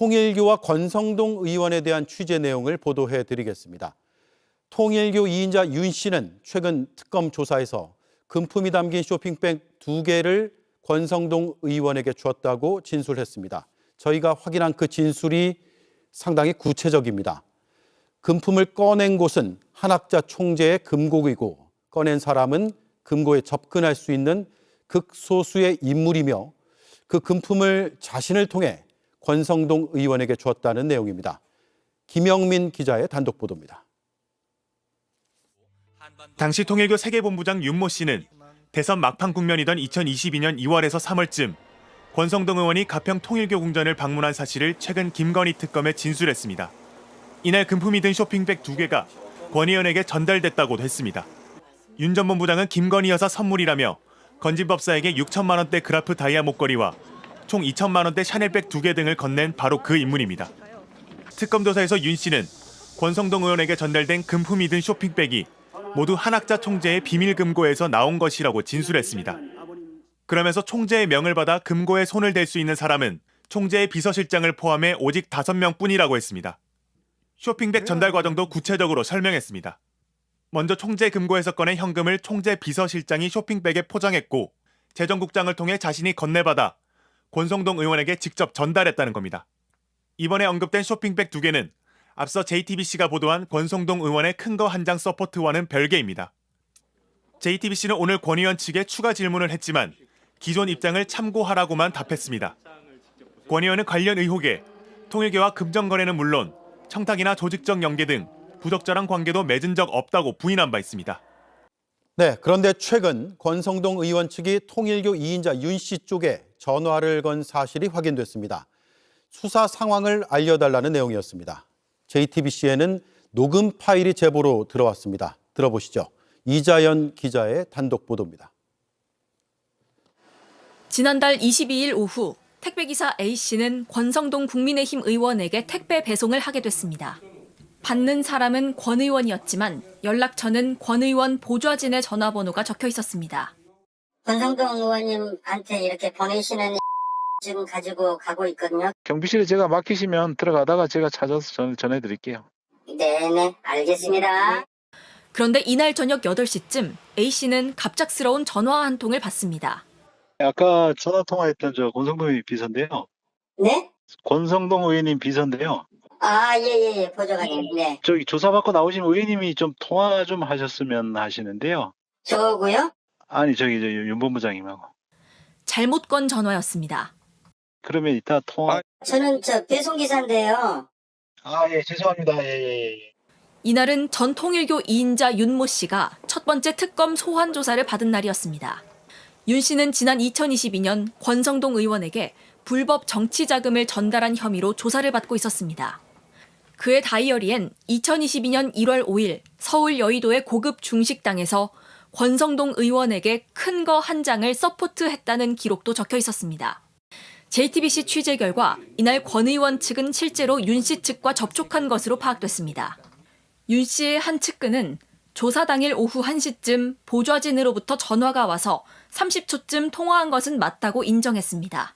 통일교와 권성동 의원에 대한 취재 내용을 보도해 드리겠습니다. 통일교 2인자 윤 씨는 최근 특검 조사에서 금품이 담긴 쇼핑백 두 개를 권성동 의원에게 주었다고 진술했습니다. 저희가 확인한 그 진술이 상당히 구체적입니다. 금품을 꺼낸 곳은 한학자 총재의 금고이고 꺼낸 사람은 금고에 접근할 수 있는 극소수의 인물이며 그 금품을 자신을 통해 권성동 의원에게 주었다는 내용입니다. 김영민 기자의 단독 보도입니다. 당시 통일교 세계본부장 윤모 씨는 대선 막판 국면이던 2022년 2월에서 3월쯤 권성동 의원이 가평 통일교 궁전을 방문한 사실을 최근 김건희 특검에 진술했습니다. 이날 금품이 든 쇼핑백 두 개가 권 의원에게 전달됐다고도 했습니다. 윤 전 본부장은 김건희 여사 선물이라며 건진법사에게 6천만 원대 그라프 다이아 목걸이와 총 2천만 원대 샤넬백 두개 등을 건넨 바로 그 인물입니다. 특검 조사에서 윤 씨는 권성동 의원에게 전달된 금품이 든 쇼핑백이 모두 한학자 총재의 비밀 금고에서 나온 것이라고 진술했습니다. 그러면서 총재의 명을 받아 금고에 손을 댈 수 있는 사람은 총재의 비서실장을 포함해 오직 다섯 명뿐이라고 했습니다. 쇼핑백 전달 과정도 구체적으로 설명했습니다. 먼저 총재 금고에서 꺼낸 현금을 총재 비서실장이 쇼핑백에 포장했고 재정국장을 통해 자신이 건네받아 권성동 의원에게 직접 전달했다는 겁니다. 이번에 언급된 쇼핑백 두 개는 앞서 JTBC가 보도한 권성동 의원의 큰 거 한 장 서포트와는 별개입니다. JTBC는 오늘 권 의원 측에 추가 질문을 했지만 기존 입장을 참고하라고만 답했습니다. 권 의원은 관련 의혹에 통일교와 금전 거래는 물론 청탁이나 조직적 연계 등 부적절한 관계도 맺은 적 없다고 부인한 바 있습니다. 네, 그런데 최근 권성동 의원 측이 통일교 2인자 윤 씨 쪽에 전화를 건 사실이 확인됐습니다. 수사 상황을 알려달라는 내용이었습니다. JTBC에는 녹음 파일이 제보로 들어왔습니다. 들어보시죠. 이자연 기자의 단독 보도입니다. 지난달 22일 오후 택배기사 A씨는 권성동 국민의힘 의원에게 택배 배송을 하게 됐습니다. 받는 사람은 권 의원이었지만 연락처는 권 의원 보좌진의 전화번호가 적혀 있었습니다. 권성동 의원님한테 이렇게 보내시는 지금 가지고 가고 있거든요. 경비실에 제가 맡기시면 들어가다가 제가 찾아서 전, 전해드릴게요. 네네, 알겠습니다. 그런데 이날 저녁 8시쯤 A씨는 갑작스러운 전화 한 통을 받습니다. 아까 전화 통화했던 저 권성동 의원 비서인데요. 네? 권성동 의원님 비서인데요. 아, 예, 예, 예, 보조관님. 네. 저기 조사받고 나오신 의원님이 좀 통화 좀 하셨으면 하시는데요. 저거고요. 아니 저기 저 윤본부장님하고. 잘못 건 전화였습니다. 그러면 이따 통화. 저는 저 배송기사인데요. 아 예 죄송합니다. 예예 예. 이날은 전 통일교 2인자 윤모 씨가 첫 번째 특검 소환 조사를 받은 날이었습니다. 윤 씨는 지난 2022년 권성동 의원에게 불법 정치 자금을 전달한 혐의로 조사를 받고 있었습니다. 그의 다이어리엔 2022년 1월 5일 서울 여의도의 고급 중식당에서 권성동 의원에게 큰 거 한 장을 서포트했다는 기록도 적혀 있었습니다. JTBC 취재 결과 이날 권 의원 측은 실제로 윤 씨 측과 접촉한 것으로 파악됐습니다. 윤 씨의 한 측근은 조사 당일 오후 1시쯤 보좌진으로부터 전화가 와서 30초쯤 통화한 것은 맞다고 인정했습니다.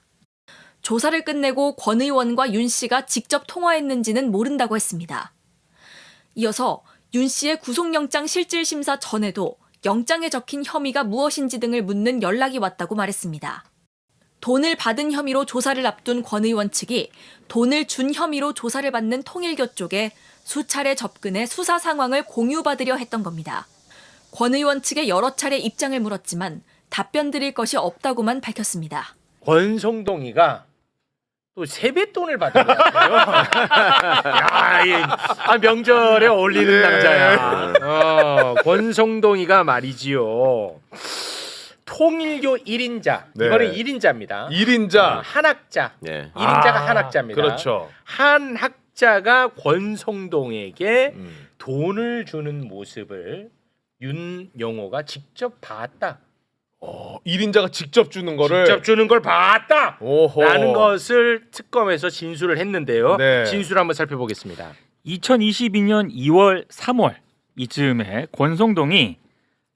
조사를 끝내고 권 의원과 윤 씨가 직접 통화했는지는 모른다고 했습니다. 이어서 윤 씨의 구속영장 실질심사 전에도 영장에 적힌 혐의가 무엇인지 등을 묻는 연락이 왔다고 말했습니다. 돈을 받은 혐의로 조사를 앞둔 권 의원 측이 돈을 준 혐의로 조사를 받는 통일교 쪽에 수차례 접근해 수사 상황을 공유받으려 했던 겁니다. 권 의원 측에 여러 차례 입장을 물었지만 답변 드릴 것이 없다고만 밝혔습니다. 권성동이가 또 세뱃돈을 받은 것 같아요. 야, 이, 아, 명절에 어울리는 남자야. 어, 권성동이가 말이지요. 통일교 1인자. 네. 이번에 1인자입니다. 1인자. 한학자. 예. 1인자가 아, 한학자입니다. 그렇죠. 한학자가 권성동에게 음. 돈을 주는 모습을 윤영호가 직접 봤다. 어, 1인자가 직접 주는 거를 직접 주는 걸 봤다. 오호. 라는 것을 특검에서 진술을 했는데요. 네. 진술 한번 살펴보겠습니다. 2022년 2월, 3월 이즈음에 권성동이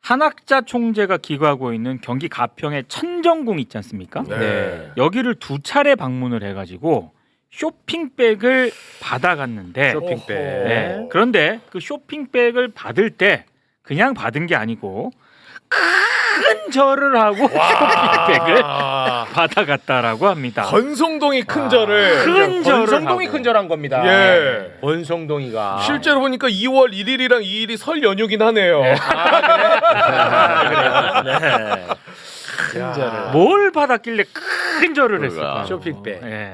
한학자 총재가 기거하고 있는 경기 가평의 천정궁 있지 않습니까? 네. 네. 여기를 두 차례 방문을 해가지고 쇼핑백을 받아갔는데 쇼핑백. 네. 그런데 그 쇼핑백을 받을 때 그냥 받은 게 아니고 큰 절을 하고 쇼핑백을 아, 받아갔다라고 합니다. 건성동이 큰 절을 큰 절을 권성동이 하고. 큰 절한 겁니다. 예. 권성동이가 실제로 보니까 2월 1일이랑 2일이 설 연휴긴 하네요. 네. 큰 절을 뭘 받았길래 큰 절을. 했을까? 쇼핑백. 예.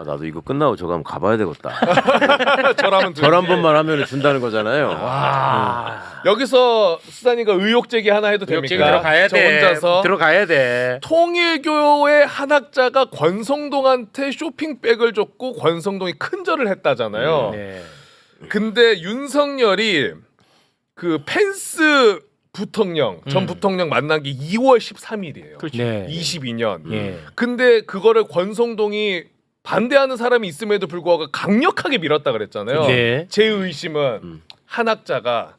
아, 나도 이거 끝나고 저거 한번 가봐야 되겠다. 절하면 절 한 번만 하면 준다는 거잖아요. 아. 여기서 수산이가 의혹 제기 하나 해도 됩니까? 지금 들어가야 저 돼. 혼자서 들어가야 돼. 통일교의 한 학자가 권성동한테 쇼핑백을 줬고 권성동이 큰 절을 했다잖아요. 네. 근데 윤석열이 그 펜스 부통령 전 음. 부통령 만난 게 2월 13일이에요. 그렇죠. 네. 22년. 예. 근데 그거를 권성동이 반대하는 사람이 있음에도 불구하고 강력하게 밀었다 그랬잖아요. 네. 제 의심은 음. 한 학자가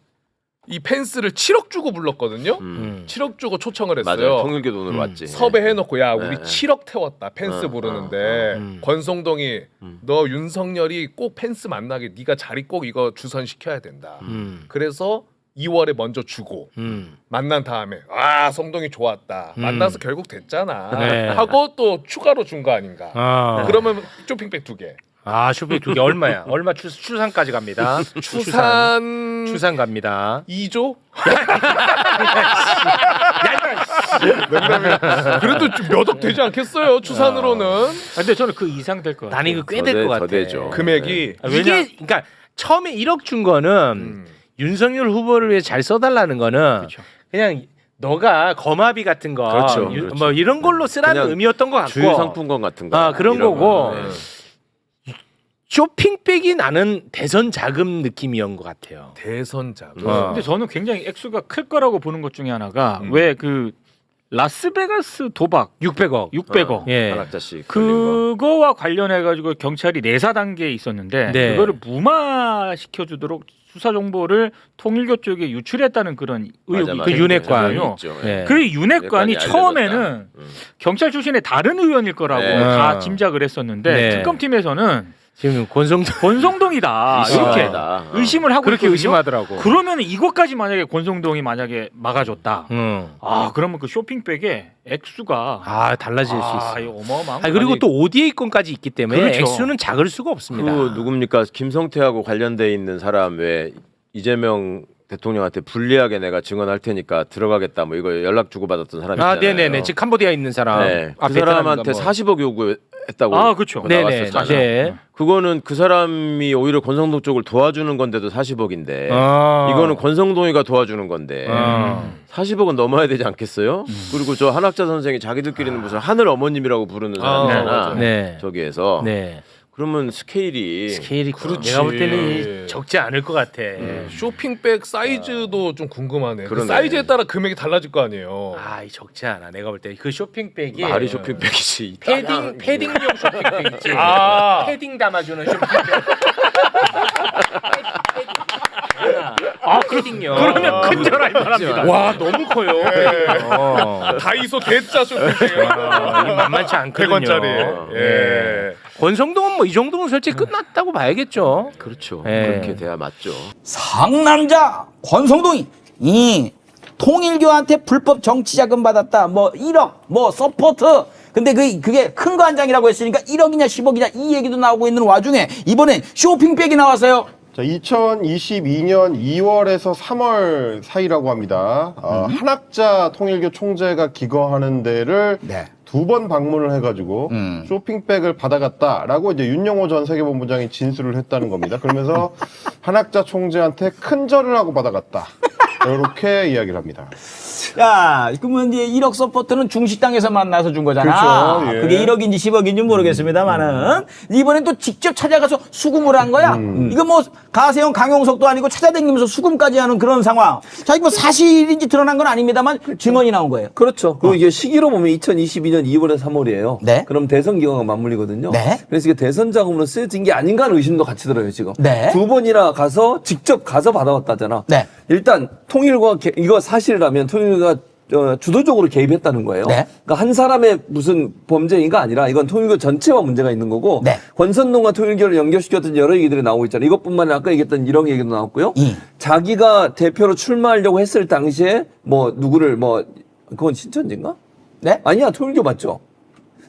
이 펜스를 7억 주고 불렀거든요. 음. 음. 7억 주고 초청을 맞아요. 했어요. 통일교 돈으로 음. 왔지. 섭외해놓고 야 우리 네. 7억 태웠다 펜스 어, 부르는데 어, 음. 권성동이 음. 너 윤석열이 꼭 펜스 만나게 네가 자리 꼭 이거 주선 시켜야 된다. 음. 그래서 2월에 먼저 주고 음. 만난 다음에 아 성동이 좋았다 음. 만나서 결국 됐잖아 네. 하고 또 추가로 준 거 아닌가 아. 그러면 쇼핑백 두개 아, 쇼핑 두개 얼마야? 얼마 추, 추산까지 갑니다. 추산 추산 갑니다. 2조 농담이야 그래도 몇억 되지 않겠어요 추산으로는 아, 근데 저는 그 이상 될 것 같아요. 난 이거 꽤더될 돼- 것더 같아. 되죠. 금액이 아, 이게 그러니까 처음에 1억 준 거는 음. 윤석열 후보를 위해 잘 써달라는 거는 그렇죠. 그냥 너가 거마비 같은 거, 그렇죠, 유- 그렇죠. 뭐 이런 걸로 쓰라는 그냥 의미였던 것 같고 주유 상품권 같은 거. 아, 그런 이런 거고. 거. 네. 쇼핑백이 나는 대선 자금 느낌이었던 것 같아요. 대선 자금 어. 근데 저는 굉장히 액수가 클 거라고 보는 것 중에 하나가 음. 왜 그 라스베가스 도박 600억. 600억 예. 한학자씩 그거와 관련해 가지고 경찰이 내사 단계에 있었는데 네. 그거를 무마시켜 주도록 수사 정보를 통일교 쪽에 유출했다는 그런 의혹이 그 윤핵관. 있거든요. 있죠. 예. 그 윤핵관이 처음에는 알려졌다. 음. 경찰 출신의 다른 의원일 거라고 네. 다 어. 짐작을 했었는데 네. 특검팀에서는 지금 권성동 권성동이다 이렇게 이상하다. 어. 의심을 하고 그렇게 있거든요. 의심하더라고. 그러면 이것까지 만약에 권성동이 만약에 막아줬다. 음. 아 그러면 그 쇼핑백에 액수가 아 달라질 수 아, 있어. 이거 어마어마한 아, 그리고 아니, 또 ODA 건까지 있기 때문에 그렇죠. 액수는 작을 수가 없습니다. 그 누굽니까 김성태하고 관련돼 있는 사람 왜 이재명 대통령한테 불리하게 내가 증언할 테니까 들어가겠다 뭐 이거 연락 주고 받았던 사람 아, 있잖아요. 네네네. 지금 캄보디아에 있는 사람. 네. 아, 그 베트남인가 사람한테 뭐. 40억 요구했다고 아 그렇죠. 네네. 나왔었잖아요. 네. 그거는 그 사람이 오히려 권성동 쪽을 도와주는 건데도 40억인데 아. 이거는 권성동이가 도와주는 건데 아. 40억은 넘어야 되지 않겠어요? 그리고 저 한학자 선생이 자기들끼리는 무슨 하늘 어머님이라고 부르는 아, 사람이잖아. 맞아. 네. 저기에서 네. 그러면 스케일이 스케일이 그렇지. 내가 볼 때는 적지 않을 것 같아. 쇼핑백 사이즈도 좀 궁금하네 그 그러네. 사이즈에 따라 금액이 달라질 거 아니에요 아, 이 적지 않아. 내가 볼 때 그 쇼핑백이 말이 쇼핑백이지. 패딩 패딩용 쇼핑백 있지. 아. 패딩 담아주는 쇼핑백. 아, 패딩용. 그러면 큰절 알만합니다. 와 너무 커요. 어. 다이소 대짜 쇼핑백 아, 이게 만만치 않거든요. 100원짜리 예. 예. 권성동은 뭐 이 정도면 솔직히 끝났다고 봐야겠죠. 그렇죠. 예. 그렇게 돼야 맞죠. 상남자 권성동이 이 통일교한테 불법 정치 자금 받았다. 뭐 1억, 뭐 서포트. 근데 그 그게 큰 거 한 장이라고 했으니까 1억이냐 10억이냐 이 얘기도 나오고 있는 와중에 이번엔 쇼핑백이 나왔어요. 자, 2022년 2월에서 3월 사이라고 합니다. 어, 한학자 통일교 총재가 기거하는 데를 네. 두 번 방문을 해가지고 음. 쇼핑백을 받아갔다라고 이제 윤영호 전 세계본부장이 진술을 했다는 겁니다. 그러면서 한학자 총재한테 큰 절을 하고 받아갔다. 이렇게 이야기를 합니다. 야, 그러면 이제 1억 서포트는 중식당에서 만나서 준 거잖아. 그렇죠, 예. 그게 1억인지 10억인지 모르겠습니다만은 이번엔 또 직접 찾아가서 수금을 한 거야. 음. 이거 뭐 가세형 강용석도 아니고 찾아다니면서 수금까지 하는 그런 상황. 자, 이거 뭐 사실인지 드러난 건 아닙니다만 증언이 나온 거예요. 그렇죠. 그 이게 시기로 보면 2022년 2월에서 3월이에요. 네. 그럼 대선 기간과 맞물리거든요. 네. 그래서 이게 대선 자금으로 쓰여진 게 아닌가 하는 의심도 같이 들어요, 지금. 네. 두 번이나 가서 직접 가서 받아왔다잖아. 네. 일단 통일과 개- 이거 사실이라면 통일과 어, 주도적으로 개입했다는 거예요. 네. 그러니까 한 사람의 무슨 범죄인가 아니라 이건 통일교 전체와 문제가 있는 거고 네. 권선동과 통일교를 연결시켰던 여러 얘기들이 나오고 있잖아요. 이것뿐만 아니라 아까 얘기했던 이런 얘기도 나왔고요. 음. 자기가 대표로 출마하려고 했을 당시에 뭐 누구를 뭐 그건 신천지인가? 네? 아니야 통일교 맞죠?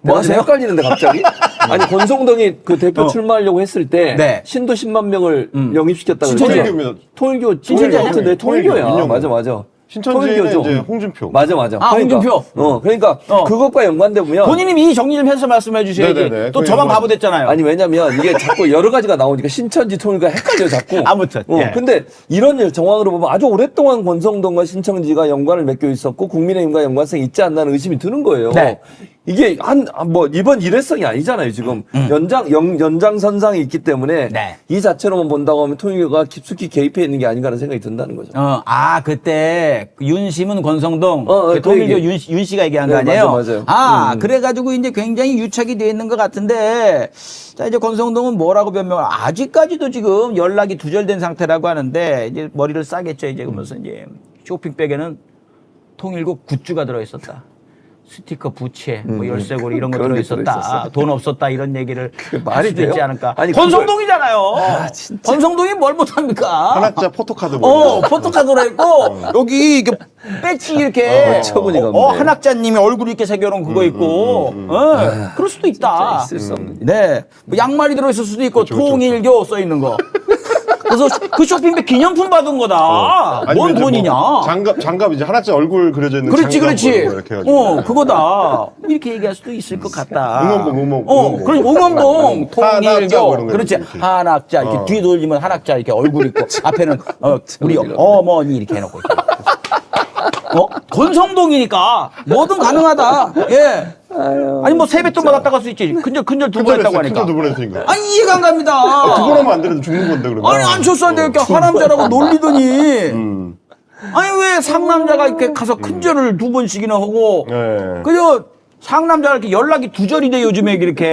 뭐 지금 하세요? 헷갈리는데 갑자기? 아니 권성동이 그 대표 어. 출마하려고 했을 때 네. 신도 10만 명을 음. 영입시켰다 그랬죠? 통일교입니다. 통일교 신천지 통일교? 같은데 통일교야. 통일교, 윤영호. 맞아 맞아. 신천지는 통일교죠. 이제 홍준표. 맞아 맞아. 아, 홍준표. 어 그러니까 어. 그것과 연관돼 보면 본인이 이 정리 좀 해서 말씀해 주셔야지. 네네네. 또그 저만 양반. 바보 됐잖아요. 아니 왜냐면 이게 자꾸 여러 가지가 나오니까 신천지 통일과 헷갈려 자꾸. 아무튼, 어, 예. 근데 이런 일 정황으로 보면 아주 오랫동안 권성동과 신천지가 연관을 맺고 있었고 국민의힘과 연관성이 있지 않나는 의심이 드는 거예요. 네. 이게 한 뭐 이번 일회성이 아니잖아요 지금 연장 연, 연장 선상이 있기 때문에 음. 네. 이 자체로만 본다고 하면 통일교가 깊숙이 개입해 있는 게 아닌가라는 생각이 든다는 거죠. 어, 아, 그때 그 윤심은 권성동, 어, 어, 그그 통일교. 윤, 윤 씨가 얘기한 네, 거 아니에요? 맞아요, 맞아요. 아, 음. 그래가지고 이제 굉장히 유착이 돼 있는 것 같은데, 자, 이제 권성동은 뭐라고 변명을, 아직까지도 지금 연락이 두절된 상태라고 하는데, 이제 머리를 싸겠죠. 이제 그러면서 이제 쇼핑백에는 통일교 굿즈가 들어 있었다. 스티커 부채, 뭐 열쇠고리 이런 거 음. 그런 게 들어있었다. 들어있었어. 돈 없었다 이런 얘기를 할 말이 수도 있지 돼요? 않을까. 아니, 권성동이잖아요. 권성동이 뭘 못합니까? 한학자 포토카드 어, 뭐 포토카드로 했고, 여기 이게 배지 이렇게. 어, 어처구니가 어, 없네. 한학자님이 얼굴 이렇게 새겨놓은 그거 있고, 어, 그럴 수도 있다. 있을 수 없는. 네. 뭐 양말이 들어있을 수도 있고, 통일교 써 있는 거. 그래서 그 쇼핑백 기념품 받은 거다. 뭔 아니면 이제 뭐 돈이냐. 장갑 장갑 이제 한학자 얼굴 그려져 있는 그렇지, 장갑 그렇지. 뭐 이렇게 해가지고. 어, 그거다. 이렇게 얘기할 수도 있을 것 같다. 응원봉, 응원봉, 어, 응원봉. 그렇지, 응원봉, 한학자 뭐 통일교. 거 그렇지, 이렇게. 한학자. 이렇게 어. 뒤 돌리면 한학자 이렇게 얼굴 있고, 앞에는, 어, 우리 어머니 이렇게 해놓고. 이렇게. 어? 권성동이니까 뭐든 가능하다. 예. 아니 뭐 세뱃돈 받았다 갈 수 있지. 근절 근절 두 번 했다고 하니까. 두번 했으니까. 아니 이해가 안 갑니다. 두 번 하면 안 되는데 죽는 건데 그러면. 아니 안 쳤었는데 이렇게 하남자라고 놀리더니. 음. 아니 왜 상남자가 이렇게 가서 큰절을 두 번씩이나 하고 네. 그저 상남자가 이렇게 연락이 두절이래 요즘에 이렇게.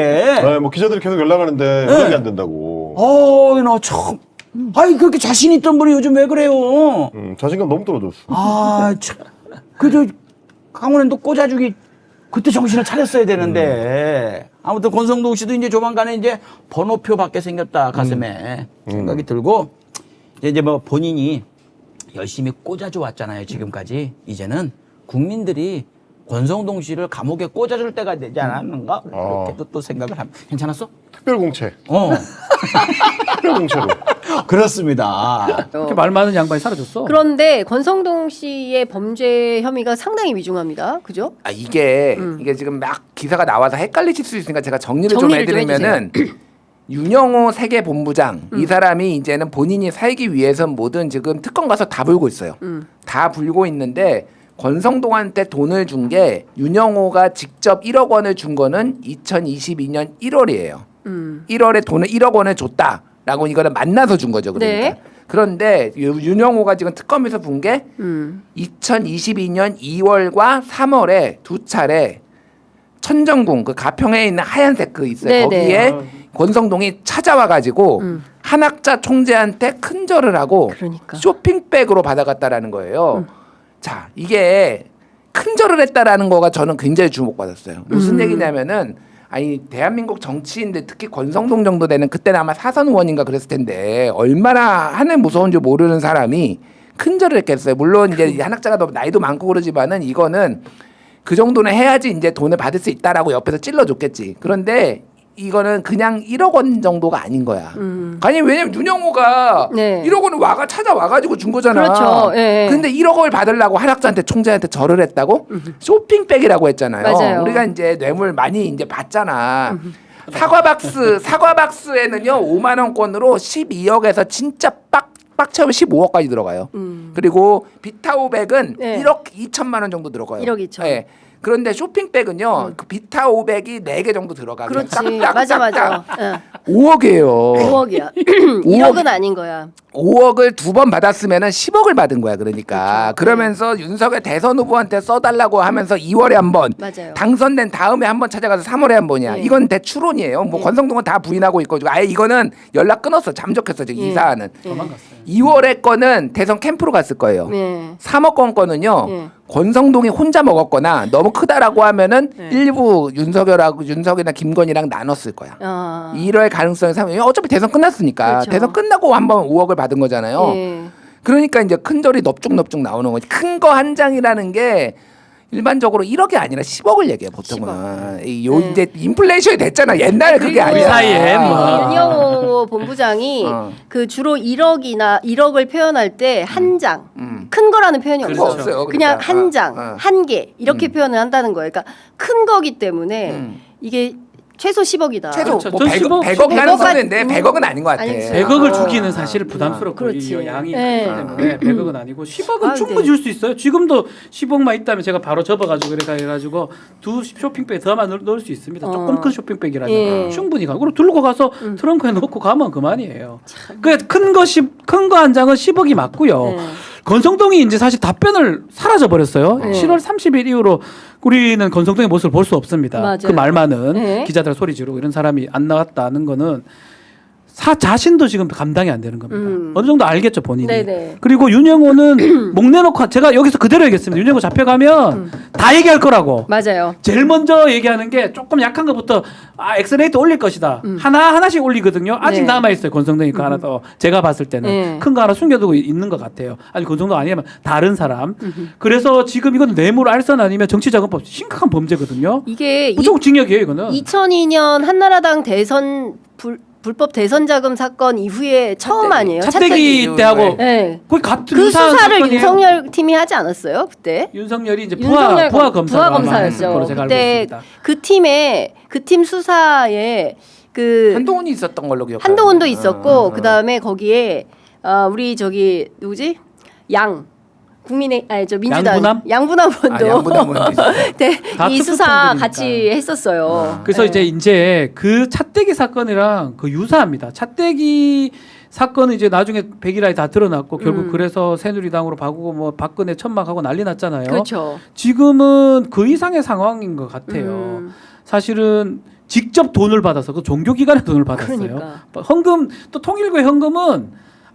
네, 뭐 기자들이 계속 연락하는데 네. 연락이 안 된다고. 어이 나 참. 아니 그렇게 자신 있던 분이 요즘 왜 그래요? 음, 자신감 너무 떨어졌어. 아, 참. 그저 강원랜도 꽂아주기 그때 정신을 차렸어야 되는데. 아무튼 권성동 씨도 이제 조만간에 이제 번호표 받게 생겼다 가슴에. 생각이 들고. 이제 이제 뭐 본인이 열심히 꽂아줘 왔잖아요 지금까지. 이제는 국민들이 권성동 씨를 감옥에 꽂아줄 때가 되지 않았는가 그렇게도 또 생각을 합니다. 괜찮았어? 특별공채. 어 특별공채로. 그렇습니다. 이렇게 말 많은 양반이 사라졌어. 그런데 권성동 씨의 범죄 혐의가 상당히 위중합니다. 그죠? 아 이게 음. 이게 지금 막 기사가 나와서 헷갈리실 수 있으니까 제가 정리를, 정리를 좀 좀 해드리면은 윤영호 세계 본부장 음. 이 사람이 이제는 본인이 살기 위해서 뭐든 지금 특검 가서 다 불고 있어요. 음. 다 불고 있는데 권성동한테 돈을 준 게 윤영호가 직접 1억 원을 준 거는 2022년 1월이에요. 음. 1월에 돈을 1억 원을 줬다라고 이거를 만나서 준 거죠. 그러니까. 네. 그런데 유- 윤영호가 지금 특검에서 본 게 음. 2022년 2월과 3월에 두 차례 천정궁 그 가평에 있는 하얀색 그 있어요. 네네. 거기에 권성동이 찾아와 가지고 음. 한학자 총재한테 큰 절을 하고 그러니까. 쇼핑백으로 받아갔다라는 거예요. 자, 이게 큰 절을 했다라는 거가 저는 굉장히 주목받았어요. 무슨 음. 얘기냐면은 아니 대한민국 정치인들 특히 권성동 정도 되는 그때는 아마 사선 의원인가 그랬을 텐데 얼마나 하늘 무서운 줄 모르는 사람이 큰 절을 했겠어요. 물론 이제 한학자가 너무 나이도 많고 그러지만은 이거는 그 정도는 해야지 이제 돈을 받을 수 있다라고 옆에서 찔러줬겠지. 그런데 이거는 그냥 1억 원 정도가 아닌 거야. 음. 아니 왜냐면 윤영호가 네. 1억 원을 와가 찾아와가지고 준 거잖아. 그렇죠. 예, 예. 근데 1억 원을 받으려고 한학자한테 총재한테 절을 했다고? 쇼핑백이라고 했잖아요. 맞아요. 우리가 이제 뇌물 많이 이제 받잖아. 사과 박스 사과 박스에는요 5만 원권으로 12억에서 진짜 빡 빡쳐면 15억까지 들어가요. 음. 그리고 비타오백은 네. 1억 2천만 원 정도 들어가요. 1억 2천. 예. 그런데 쇼핑백은요 그 비타오백이 4개 정도 들어가. 그렇지. 맞아 맞아. 예. 5억이에요. 5억이야. 1억은 아닌 거야. 5억을 두 번 받았으면은 10억을 받은 거야. 그러니까 그러면서 윤석열 대선 후보한테 써달라고 하면서 2월에 한 번, 맞아요. 당선된 다음에 한 번 찾아가서 3월에 한 번이야. 예. 이건 대추론이에요. 뭐 예. 권성동은 다 부인하고 있고 아예 이거는 연락 끊었어. 잠적했어. 지금 이 예. 사안은. 예. 2월에 거는 대선 캠프로 갔을 거예요. 예. 3억 건 거는요. 예. 권성동이 혼자 먹었거나 너무 크다라고 하면은 네. 일부 윤석열하고 윤석이나 김건희랑 나눴을 거야. 아. 이럴 가능성이 상당히 어차피 대선 끝났으니까 그렇죠. 대선 끝나고 한번 5억을 받은 거잖아요. 예. 그러니까 이제 큰 절이 넙죽넙죽 나오는 거지. 큰 거 한 장이라는 게 일반적으로 1억이 아니라 10억을 얘기해 보통은. 이 요 네. 이제 인플레이션이 됐잖아. 옛날에 그게 아니야. 사이에 뭐. 윤영호 본부장이 어. 그 주로 1억이나 1억을 표현할 때 한 장, 음. 큰 거라는 표현이 그렇죠. 없어요. 없어요. 그냥 그러니까. 한 어, 장, 어. 한 개 이렇게 음. 표현을 한다는 거예요. 그러니까 큰 거기 때문에 음. 이게 최소 10억이다. 최소 그렇죠. 뭐 전 100억, 10억, 100억 10억 가능성인데 음. 100억은 아닌 것 같아. 아니지. 100억을 어. 주기는 사실 부담스럽고 그렇지. 이 양이 네. 크기 때문에 100억은 아니고 10억은 아, 충분히 네. 줄 수 있어요. 지금도 10억만 있다면 제가 바로 접어가지고 그래 가지고 두 쇼핑백 더만 넣을, 넣을 수 있습니다. 어. 조금 큰 쇼핑백이라면 예. 충분히 가. 그리고 들고 가서 음. 트렁크에 넣고 가면 그만이에요. 그큰거 큰거 한 장은 10억이 맞고요. 네. 건성동이 이제 사실 답변을 사라져 버렸어요. 네. 7월 30일 이후로 우리는 건성동의 모습을 볼 수 없습니다. 맞아요. 그 말만은 네. 기자들 소리 지르고 이런 사람이 안 나왔다는 거는 사 자신도 지금 감당이 안 되는 겁니다. 음. 어느 정도 알겠죠 본인이. 네네. 그리고 윤영호는 목 내놓고 제가 여기서 그대로 얘기했습니다. 윤영호 잡혀가면 음. 다 얘기할 거라고. 맞아요. 제일 먼저 얘기하는 게 조금 약한 것부터 아 엑스레이트 올릴 것이다. 하나 하나씩 올리거든요. 아직 음. 네. 남아 있어요. 권성동이 거 하나 더 제가 봤을 때는 네. 큰거 하나 숨겨두고 있는 것 같아요. 아니 권성동 아니면 다른 사람. 그래서 지금 이건 뇌물 알선 아니면 정치자금법 심각한 범죄거든요. 이게 이, 무조건 징역이에요 이거는. 2002년 한나라당 대선 불, 불법 대선 자금 사건 이후에 처음 아니에요? 차떼기 때하고 네. 거의 같은 그 수사를 사건이에요. 윤석열 팀이 하지 않았어요 그때? 윤석열이 이제 부하 윤석열 부하 검- 검사 부하 검사였죠. 제가 알고 그때 있습니다. 그 팀에 그 팀 수사에 그 한동훈이 있었던 걸로 기억해요. 한동훈도 있었고 어, 어. 그 다음에 거기에 어, 우리 저기 누구지 양 국민의 아니 저 민주당 양분함? 양분함원도 아, 양분함원도 있었어요. 네, 다이 수사. 같이 했었어요. 그래서 네. 이제 이제 그 차떼기 사건이랑 그 유사합니다. 차떼기 사건은 이제 나중에 백일화에 다 드러났고 결국 음. 그래서 새누리당으로 바꾸고 뭐 박근혜 천막하고 난리 났잖아요. 그렇죠. 지금은 그 이상의 상황인 것 같아요. 음, 사실은 직접 돈을 받아서 그 종교기관에 돈을 받았어요. 그러니까. 헌금 또 통일교의 현금은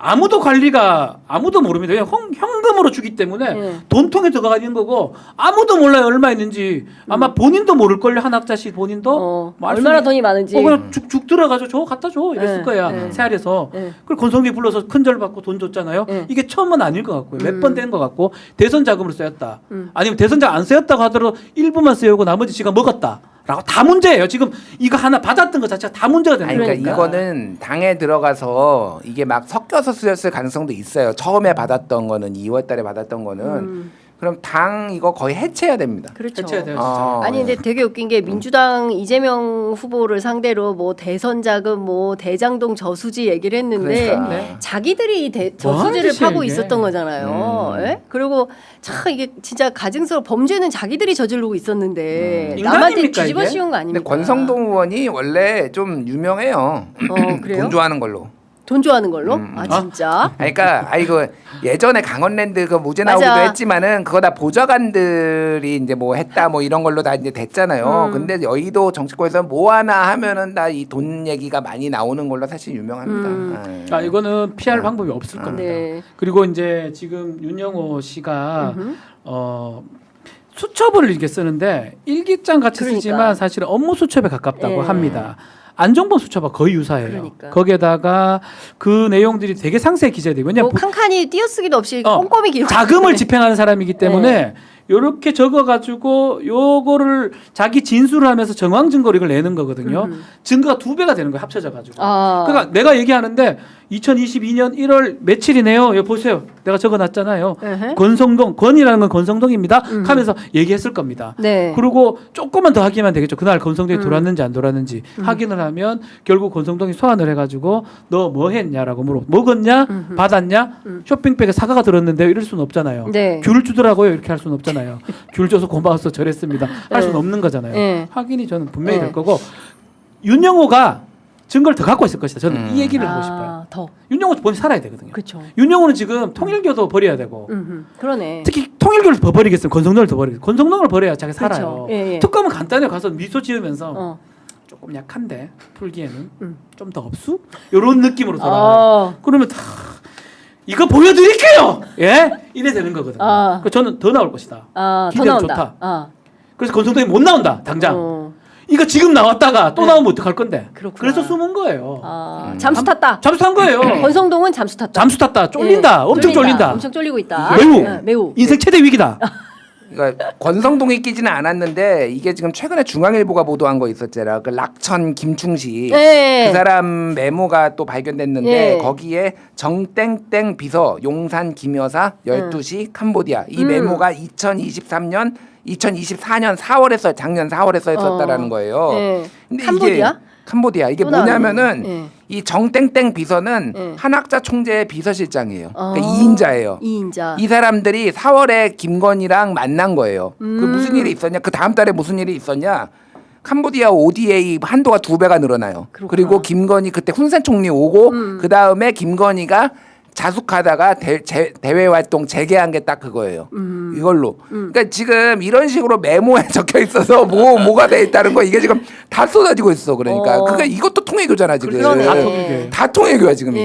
아무도 관리가 아무도 모릅니다. 왜냐 현, 현금으로 주기 때문에 네. 돈통에 들어가 있는 거고 아무도 몰라요 얼마 있는지 아마 본인도 모를 걸요 한 학자씨 본인도 음. 어, 뭐알 얼마나 수- 돈이 많은지. 어, 그냥 죽, 죽 들어가지고 저 갖다 줘 이랬을 네, 거야 네. 새알에서 네. 그리고 권성리 불러서 큰절 받고 돈 줬잖아요 네. 이게 처음은 아닐 것 같고요 몇 음. 번된 것 같고 대선 자금으로 쓰였다 음. 아니면 대선 자금 안 쓰였다고 하더라도 일부만 쓰고 나머지 지가 먹었다 라고 다 문제예요. 지금 이거 하나 받았던 것 자체가 다 문제가 되는 아니, 그러니까 거니까. 이거는 당에 들어가서 이게 막 섞여서 쓰였을 가능성도 있어요. 처음에 받았던 거는 2월 달에 받았던 거는. 음, 그럼 당 이거 거의 해체해야 됩니다. 그렇죠. 해체해야 돼요 어, 아니 근데 되게 웃긴 게 민주당 이재명 후보를 상대로 뭐 대선 자금 뭐 대장동 저수지 얘기를 했는데 그러니까. 네. 자기들이 대, 뭐 하는 저수지를 짓이야, 파고 이게. 있었던 거잖아요. 음. 예? 그리고 참 이게 진짜 가증스러워 범죄는 자기들이 저지르고 있었는데 음. 남한테 인간입니까, 뒤집어 이게? 씌운 거 근데 아닙니까? 권성동 의원이 원래 좀 유명해요. 어 그래요? 돈 좋아하는 걸로. 돈 좋아하는 걸로? 음. 아 진짜? 아니, 그러니까 아 이거 예전에 강원랜드 그 무죄 맞아. 나오기도 했지만은 그거 다 보좌관들이 이제 뭐 했다 뭐 이런 걸로 다 이제 됐잖아요. 음. 근데 여의도 정치권에서 뭐 하나 하면은 다 이 돈 얘기가 많이 나오는 걸로 사실 유명합니다. 음. 아, 아 이거는 피할 방법이 없을 겁니다 네. 그리고 이제 지금 윤영호 씨가 음흠. 어 수첩을 이렇게 쓰는데 일기장 같이 그러니까. 쓰지만 사실은 업무 수첩에 가깝다고 예. 합니다. 안정범 수첩과 거의 유사해요. 그러니까. 거기에다가 그 내용들이 되게 상세히 기재돼요. 왜냐하면 뭐 칸칸이 띄어쓰기도 없이 어, 꼼꼼히 기록. 자금을 집행하는 사람이기 때문에 네. 요렇게 적어가지고 요거를 자기 진술을 하면서 정황 증거를 내는 거거든요. 음. 증거가 두 배가 되는 거예요. 합쳐져가지고. 아. 그러니까 내가 얘기하는데 2022년 1월 며칠이네요. 여기 보세요. 내가 적어놨잖아요. 에헤. 권성동 권이라는 건 권성동입니다. 음. 하면서 얘기했을 겁니다. 네. 그리고 조금만 더 확인하면 되겠죠. 그날 권성동이 음. 돌았는지 안 돌았는지 확인을 하면 결국 권성동이 소환을 해가지고 너 뭐 했냐라고 물어. 먹었냐? 음흠. 받았냐? 음. 쇼핑백에 사과가 들었는데 이럴 수는 없잖아요. 네. 귤 주더라고요. 이렇게 할 수는 없잖아요. 귤 줘서 고마워서 저랬습니다. 할 수는 네. 없는 거잖아요. 네. 확인이 저는 분명히 네. 될 거고 윤영호가 증거를 더 갖고 있을 것이다. 저는 음. 이 얘기를 하고 싶어요. 아, 더. 윤영호 본인 살아야 되거든요. 그렇죠. 윤영호는 지금 통일교도 버려야 되고 음. 그러네. 특히 통일교를 더 버리겠으면 권성동을 더 버리겠어요. 권성동을 버려야 자기 그렇죠. 살아요. 예, 예. 특검은 간단해요. 가서 미소 지으면서 어. 조금 약한데 풀기에는 음. 좀 더 없수? 이런 느낌으로 돌아가요. 어. 그러면 다 이거 보여드릴게요. 예, 이래 되는 거거든요. 아. 그 저는 더 나올 것이다. 아, 더 기대도 나온다. 좋다. 아. 그래서 권성동이 못 나온다 당장. 어. 이거 지금 나왔다가 또 나오면 어떡할 건데? 그렇구나. 그래서 숨은 거예요. 아, 잠수 탔다. 잠수 탄 거예요. 권성동은 잠수 탔다. 잠수 탔다. 쫄린다. 예, 엄청 쫄린다. 엄청 쫄리고 있다. 매우. 예, 매우. 인생 최대 위기다. 그러니까 권성동이 끼지는 않았는데 이게 지금 최근에 중앙일보가 보도한 거 있었잖아. 그 락천 김충식 예. 그 사람 메모가 또 발견됐는데 예. 거기에 정땡땡 비서 용산 김여사 12시 캄보디아 이 음. 메모가 2023년 2024년 4월에 써 작년 4월에 써 있었다라는 어. 거예요. 예. 근데 캄보디아? 캄보디아 이게 또. 뭐냐면은 예. 이 정땡땡 비서는 예. 한학자 총재의 비서실장이에요. 어. 그러니까 2인자예요. 이인자. 이 사람들이 4월에 김건희랑 만난 거예요. 그 음. 무슨 일이 있었냐? 그 다음 달에 무슨 일이 있었냐? 캄보디아 ODA 한도가 두 배가 늘어나요. 그렇구나. 그리고 김건희 그때 훈센 총리 오고 음. 그 다음에 김건희가 자숙하다가 대, 제- 대외 활동 재개한 게 딱 그거예요. 음. 이걸로. 그러니까 지금 이런 식으로 메모에 적혀 있어서 뭐 뭐가 돼 있다는 거 이게 지금 다 쏟아지고 있어. 그러니까 어. 그게 이것도 통일교잖아 지금. 다 통일교예요. 다 통일교야 지금 예.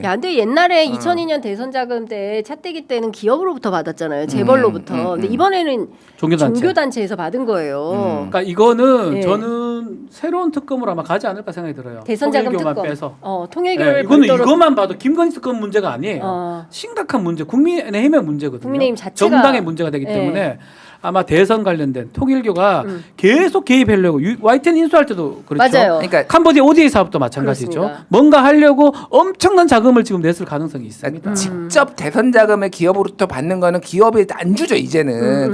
이게. 야, 근데 옛날에 2002년 대선 자금 때 차떼기 때는 기업으로부터 받았잖아요. 재벌로부터. 음, 음, 근데 음. 이번에는 종교단체. 종교단체 에서 받은 거예요. 그러니까 이거는 예. 저는 새로운 특검으로 아마 가지 않을까 생각이 들어요. 대선 자금 통일교만 특검. 빼서. 어, 예, 통일교를 이거는 별도로 이것만 봐도 김건희 특검 문제가 아니에요. 어. 심각한 문제, 국민의힘의 문제거든요. 국민의힘 자체가- 정당의 문제가 되기 예. 때문에 아마 대선 관련된 통일교가 음. 계속 개입하려고 유- YTN 인수할 때도 그렇죠. 맞아요. 그러니까 캄보디아 ODA 사업도 마찬가지죠. 그렇습니다. 뭔가 하려고 엄청난 자금을 지금 냈을 가능성이 있습니다. 직접 대선 자금을 기업으로부터 받는 거는 기업이 안 주죠 이제는